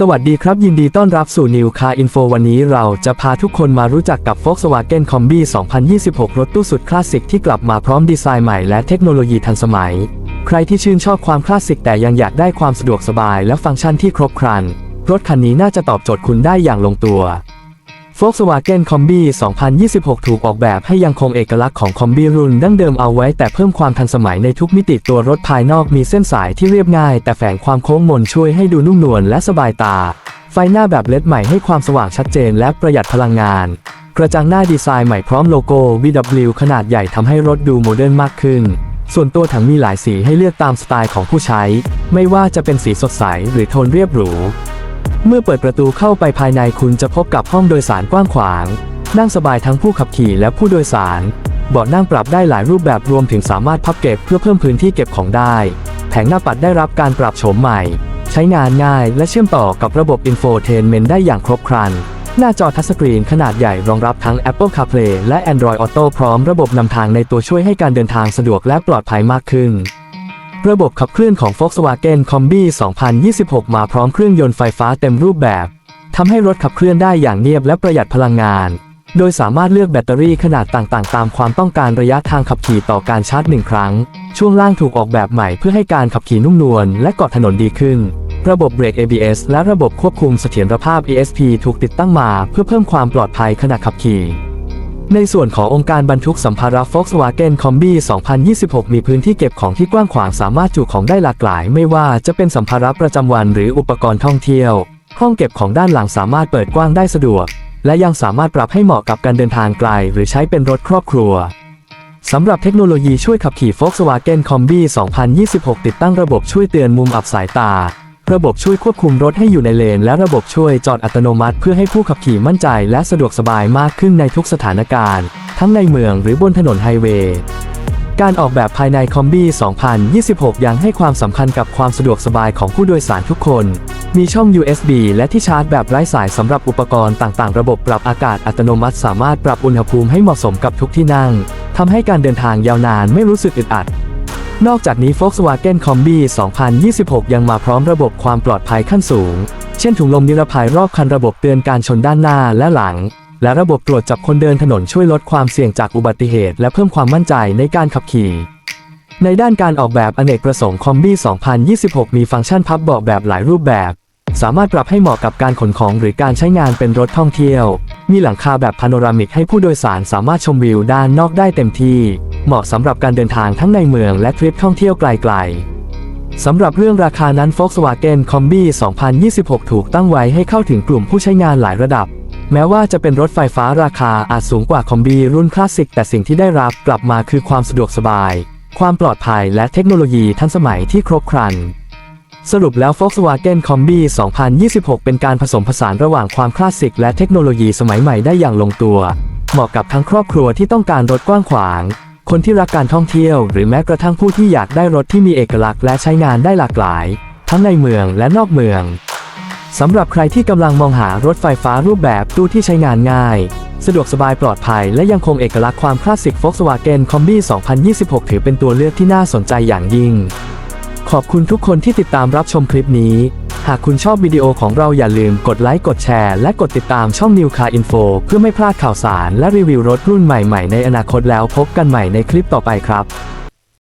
สวัสดีครับ ยินดีต้อนรับสู่ New Car Info วันนี้เราจะพาทุกคนมารู้จักกับ Volkswagen Combi 2026 รถตู้สุดคลาสสิกที่กลับมาพร้อมดีไซน์ใหม่และเทคโนโลยีทันสมัย ใครที่ชื่นชอบความคลาสสิกแต่ยังอยากได้ความสะดวกสบายและฟังก์ชันที่ครบครัน รถคันนี้น่าจะตอบโจทย์คุณได้อย่างลงตัว Volkswagen Combi 2026 ถูกออกแบบให้ยังคงเอกลักษณ์ของ Combi รุ่นดั้งเดิมเอาไว้แต่เพิ่มความทันสมัยในทุกมิติตัวรถภายนอกมีเส้นสายที่เรียบง่าย แต่แฝงความโค้งมนช่วยให้ดูนุ่มนวลและสบายตา ไฟหน้าแบบเลดใหม่ให้ความสว่างชัดเจนและประหยัดพลังงาน กระจังหน้าดีไซน์ใหม่พร้อมโลโก้ VW ขนาดใหญ่ทำให้รถดูโมเดิร์นมากขึ้น ส่วนตัวถังมีหลายสีให้เลือกตามสไตล์ของผู้ใช้ ไม่ว่าจะเป็นสีสดใสหรือโทนเรียบหรู เมื่อเปิดประตูเข้าไปภายในคุณจะพบกับห้องโดยสารกว้างขวาง นั่งสบายทั้งผู้ขับขี่และผู้โดยสาร เบาะนั่งปรับได้หลายรูปแบบรวมถึงสามารถพับเก็บเพื่อเพิ่มพื้นที่เก็บของได้ แผงหน้าปัดได้รับการปรับโฉมใหม่ ใช้งานง่ายและเชื่อมต่อกับระบบ Infotainment ได้อย่างครบครัน หน้าจอทัชสกรีนขนาดใหญ่รองรับทั้ง Apple CarPlay และ Android Auto พร้อมระบบนำทางในตัวช่วยให้การเดินทางสะดวกและปลอดภัยมากขึ้น ระบบขับเคลื่อนของ Volkswagen Combi 2026 มาพร้อมเครื่องยนต์ไฟฟ้าเต็มรูปแบบทำให้รถขับเคลื่อนได้อย่างเนียบและประหยัดพลังงาน โดยสามารถเลือกแบตเตอรี่ขนาดต่างๆ ตามความต้องการระยะทางขับขี่ต่อการชาร์จหนึ่งครั้ง ช่วงล่างถูกออกแบบใหม่เพื่อให้การขับขี่นุ่มนวลและเกาะถนนดีขึ้น ระบบเบรก ABS และระบบควบคุมเสถียรภาพ ESP ถูกติดตั้งมา เพื่อเพิ่มความปลอดภัยขณะขับขี่ ในส่วนขององค์การบรรทุกสัมภาระ Volkswagen Combi 2026 มีพื้นที่เก็บของที่กว้างขวางสามารถจุของได้หลากหลาย ไม่ว่าจะเป็นสัมภาระประจำวันหรืออุปกรณ์ท่องเที่ยว ห้องเก็บของด้านหลังสามารถเปิดกว้างได้สะดวก และยังสามารถปรับให้เหมาะกับการเดินทางไกล หรือใช้เป็นรถครอบครัวสำหรับเทคโนโลยีช่วยขับขี่ Volkswagen Combi 2026 ติดตั้งระบบช่วยเตือนมุมอับสายตา ระบบช่วยควบคุมรถให้อยู่ในเลน และระบบช่วยจอดอัตโนมัติเพื่อให้ผู้ขับขี่มั่นใจและสะดวกสบายมากขึ้นในทุกสถานการณ์ ทั้งในเมืองหรือบนถนนไฮเวย์การออกแบบภายในคอมบี้ 2026 ยังให้ความสำคัญกับความสะดวกสบายของผู้โดยสารทุกคน มีช่อง USB และที่ชาร์จแบบไร้สายสำหรับอุปกรณ์ต่างๆ ระบบปรับอากาศอัตโนมัติสามารถปรับอุณหภูมิให้เหมาะสมกับทุกที่นั่ง ทำให้การเดินทางยาวนานไม่รู้สึกอึดอัด นอกจากนี้ Volkswagen Combi 2026 ยังมาพร้อมระบบความปลอดภัยขั้นสูง เช่นถุงลมนิรภัยรอบคันระบบเตือนการชนด้านหน้าและหลัง และระบบตรวจจับคนเดินถนนช่วยลดความเสี่ยงจากอุบัติเหตุ และเพิ่มความมั่นใจในการขับขี่ ในด้านการออกแบบอเนกประสงค์ Combi 2026 มีฟังก์ชันพับเบาะแบบหลายรูปแบบ สามารถปรับให้เหมาะกับการขนของหรือการใช้งานเป็นรถท่องเที่ยว มีหลังคาแบบพาโนรามิกให้ผู้โดยสารสามารถชมวิวด้านนอกได้เต็มที่ เหมาะสำหรับการเดินทางทั้งในเมืองและทริปท่องเที่ยวไกลๆ สำหรับเรื่องราคานั้น Volkswagen Combi 2026 ถูกตั้งไว้ให้เข้าถึงกลุ่มผู้ใช้งานหลายระดับ แม้ว่าจะเป็นรถไฟฟ้าราคาอาจสูงกว่าคอมบีรุ่นคลาสสิกแต่สิ่งที่ได้รับกลับมาคือความสะดวกสบาย ความปลอดภัยและเทคโนโลยีทันสมัยที่ครบครัน สรุปแล้ว Volkswagen Combi 2026 เป็นการผสมผสานระหว่างความคลาสสิกและเทคโนโลยีสมัยใหม่ได้อย่างลงตัว เหมาะกับทั้งครอบครัวที่ต้องการรถกว้างขวาง คนที่รักการท่องเที่ยว หรือแม้กระทั่งผู้ที่อยากได้รถที่มีเอกลักษณ์และใช้งานได้หลากหลาย ทั้งในเมืองและนอกเมืองสำหรับใครที่กำลังมองหารถไฟฟ้ารูปแบบตู้ที่ใช้งานง่าย สะดวกสบายปลอดภัย และยังคงเอกลักษณ์ความคลาสสิก Volkswagen Combi 2026 ถือเป็นตัวเลือกที่น่าสนใจอย่างยิ่ง ขอบคุณทุกคนที่ติดตามรับชมคลิปนี้ หากคุณชอบวิดีโอของเราอย่าลืมกดไลค์ กดแชร์ และกดติดตามช่อง New Car Info เพื่อไม่พลาดข่าวสารและรีวิวรถรุ่นใหม่ๆในอนาคตแล้วพบกันใหม่ในคลิปต่อไปครับ